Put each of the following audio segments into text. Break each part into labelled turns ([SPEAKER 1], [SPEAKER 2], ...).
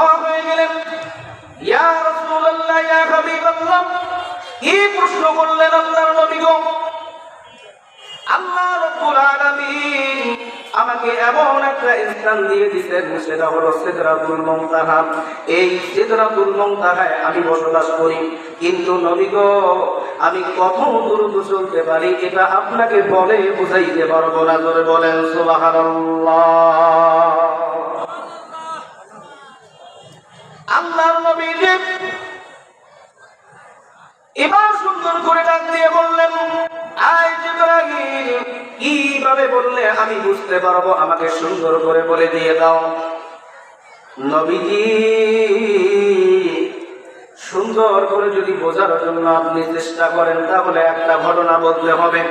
[SPEAKER 1] অবাক হয়ে গেলেন। ইয়া রাসূলুল্লাহ, ইয়া হাবিবাল্লাহ, কি প্রশ্ন করলেন আল্লাহর নবী গো? আল্লাহ আলামিন আমাকে এমন একটা স্থান দিয়ে দিয়েছেন সেটা হলো সিদরাতুল মুনতাহা। এই সিদরাতুল মুনতাহায় আমি বসবাস করি। কিন্তু নবী গো, আমি কত দ্রুত চলতে পারি, এটা আপনাকে বলে বুঝাইতে পারব না ধরে বলেন, সুবহানাল্লাহ। বললে আমি বুঝতে পারব, আমাকে সুন্দর করে বলে দিয়ে দাও। নবীজি, সুন্দর করে যদি বোঝার জন্য আপনি চেষ্টা করেন, তাহলে একটা ঘটনা বলতে হবে।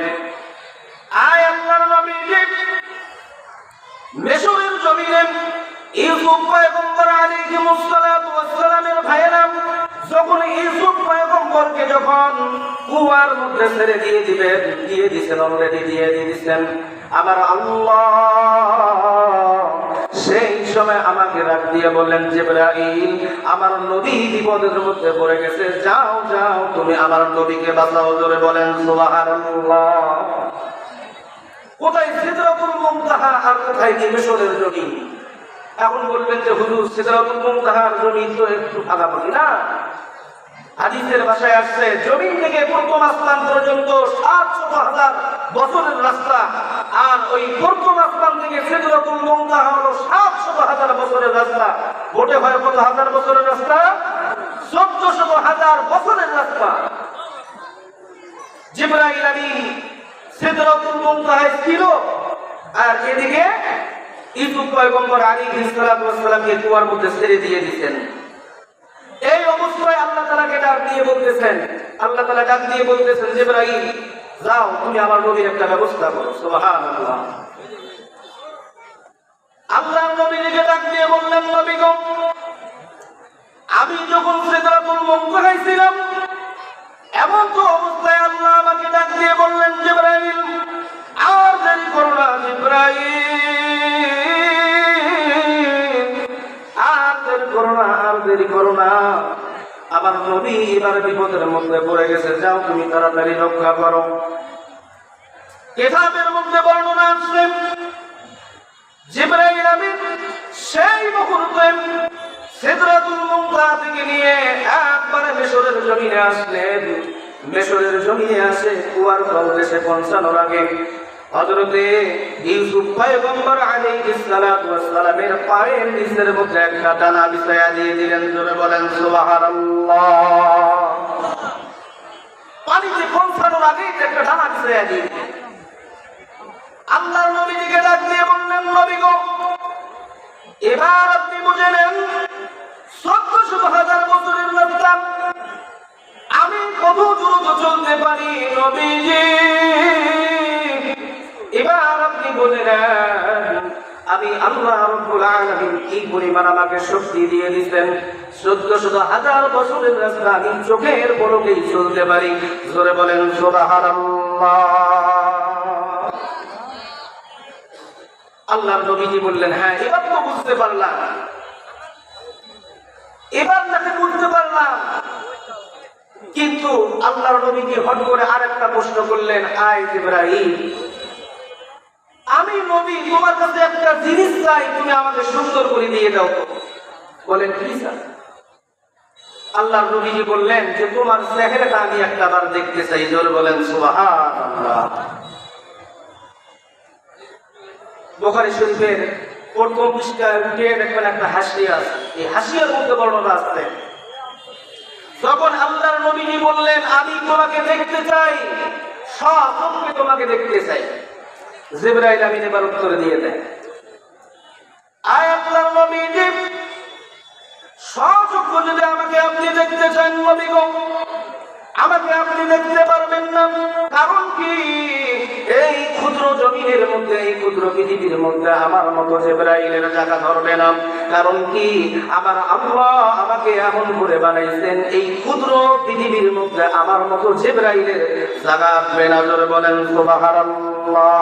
[SPEAKER 1] যখন কুয়ার মধ্যে ছেড়ে দিয়ে দিবেন দিয়ে দিছেন অলরেডি দিয়ে দিয়েছেন আমার আল্লাহ। সেই সময় আমাকে রাখ দিয়ে বললেন, জিবরাইল, আমার নবী বিপদের মধ্যে পড়ে গেছে। যাও যাও, তুমি আমার নবীকে বাঁচাও। জোরে বলেন, সুবহানাল্লাহ। কোথায় সিদরাতুল মুনতাহা আর কোথায় কি মিশরের জমি? এখন বলবেন যে, হুজুর, সিদরাতুল মুনতাহার জমি তো একটু ভাগাভাগি না? হাদিসের ভাষায় আসছে, জমিন থেকে প্রথম আসমান পর্যন্ত সাতশত হাজার বছরের রাস্তা, আর ওই প্রথম আসমান থেকে সিদরাতুল মুনতাহা হলো সাতশত হাজার বছরের রাস্তা। গোটে হয় কত হাজার বছরের রাস্তা? চোদ্দশত হাজার বছরের রাস্তা। জিব্রাইল আমিন সিদরাতুল মুনতাহায় ছিল। আর এদিকে ইউসুফ পয়গম্বর ওয়াস সালামকে কুয়ার মধ্যে ছেড়ে দিয়ে দিয়েছেন। আল্লাহ ডাক দিয়ে বলতেছেন। আল্লাহ ডাক দিয়ে বলতেছেন, জিব্রাইল, যাও, তুমি আমার নবীর একটা ব্যবস্থা করো। আল্লাহ নবীকে ডাক দিয়ে বললেন, নবী আমি যখন সিদরাতুল মুনতাহায় এমন তো অবস্থায় আল্লাহ আমাকে ডাক দিয়ে বললেন, জিব্রাইল, আর দেরি করো না, জিব্রাইল, আর দেরি করো না, আর দেরি করো না। আমার নবী এবার বিপদের মধ্যে পড়ে গেছে, যাও তুমি তাড়াতাড়ি রক্ষা করো। কেতাবের মধ্যে বর্ণনা আসছে জিব্রাইল আমিন সেই মুহূর্তে সিদরাতুল মুনতাহা থেকে নিয়ে একবারে মিশরের জমিনে আসলেন। মিশরের জমিনে আসে কুয়ার প্রদেশে পৌঁছানোর আগে হযরতে ইউসুফ পয়গম্বর আলাইহিস পায়ের নিচের মধ্যে একটা ডানা বিছায়া দিয়ে দিলেন, জোরে বলেন, সুবহানাল্লাহ। পানিতে পৌঁছানোর আগে একটা ডানা বিছায়া দিয়ে আল্লাহর নবীজিকে ডাক দিয়ে বললেন, নবী গো, এবার আপনি বুঝে নেন চোদ্দশো হাজার বছরের রাস্তা আমি কত দ্রুত চলতে পারি, নবীজি? আমি আল্লাহ কি পরিমাণ আমাকে শক্তি দিয়ে দিয়েছেন চোদ্দশো হাজার বছরের রাস্তা আমি চোখের চলতে পারি। জোরে বলেন আল্লাহর নবীজি বললেন হ্যাঁ এবার তো বুঝতে পারলাম। এবার তাকে বুঝতে পারলাম। কিন্তু আল্লাহর নবীজি হট করে আরেকটা প্রশ্ন করলেন, আয় ইব্রাহিম আমি নবী, তোমার কাছে একটা জিনিস চাই, তুমি আমাকে সুন্দর করে দিয়ে দাও। বলেন, কি স্যার আল্লাহর নবীজি বললেন যে, তোমার চেহারাটা আমি একটা বার দেখতে চাই। জোর বলেন বোখারি শরীফের প্রথম পৃষ্ঠায় উঠে দেখবেন একটা হাসিয়া আছে। এই হাসিয়ার মধ্যে বর্ণনা আসছে যখন আল্লাহর নবীজি বললেন, আমি তোমাকে দেখতে চাই সচক্ষে তোমাকে দেখতে চাই। জিবরাইল আমিন এবার উত্তর দিয়ে দেয়। আয় আল্লাহর নবীজি সচক্ষে যদি আমাকে আপনি দেখতে চান, নবী গো। আমাকে আপনি দেখতে পারবেন না। কারণ কি? এই ক্ষুদ্র জমিনের মধ্যে, এই ক্ষুদ্র পৃথিবীর মধ্যে আমার মতো জেব্রাইলের জায়গা ধরবে না। কারণ কি? আমার আল্লাহ আমাকে এমন করে বানাইছেন, এই ক্ষুদ্র পৃথিবীর মধ্যে আমার মতো জেব্রাইলের জায়গা আসবে না। জোরে বলেন, সুবহানাল্লাহ।